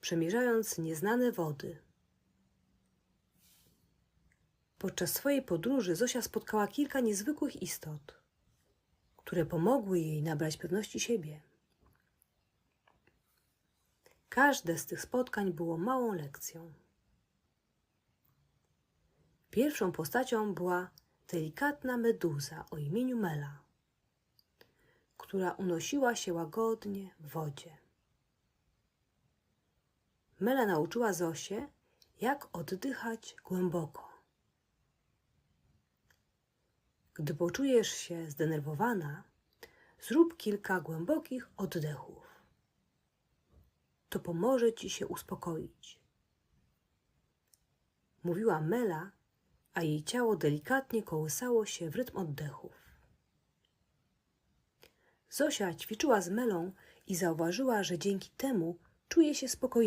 przemierzając nieznane wody. Podczas swojej podróży Zosia spotkała kilka niezwykłych istot, które pomogły jej nabrać pewności siebie. Każde z tych spotkań było małą lekcją. Pierwszą postacią była delikatna meduza o imieniu Mela, która unosiła się łagodnie w wodzie. Mela nauczyła Zosię, jak oddychać głęboko. Gdy poczujesz się zdenerwowana, zrób kilka głębokich oddechów. To pomoże ci się uspokoić. Mówiła Mela, a jej ciało delikatnie kołysało się w rytm oddechów. Zosia ćwiczyła z Melą i zauważyła, że dzięki temu czuje się spokojniejsza.